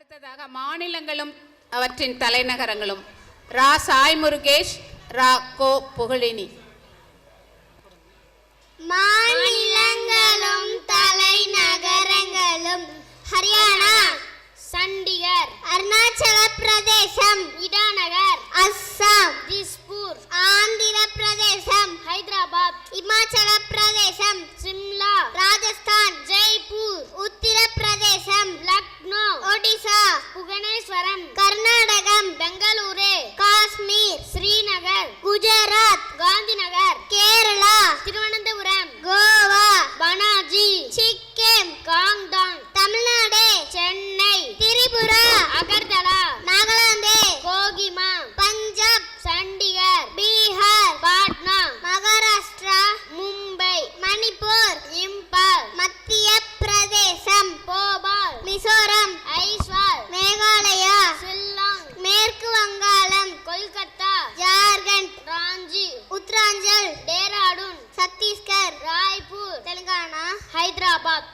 அடுத்ததாக மாநிலங்களும் அவற்றின் தலைநகரங்களும். ரா. சாய் முருகேஷ் ரா. கோ. புகழினி. மாநிலங்களும் தலைநகரங்களும். ஹரியானா. சண்டிகர். அருணாச்சல பிரதேசம். இடாநகர். அஸ்ஸாம். திஸ்பூர். ஆந்திர பிரதேசம். ஹைதராபாத். இமாச்சல பிரதேசம். சிம்லா. ராஜஸ்தான். உத்தராஞ்சல் டேராடூன் சத்தீஸ்கர் ராய்பூர் தெலுங்கானா ஹைதராபாத்.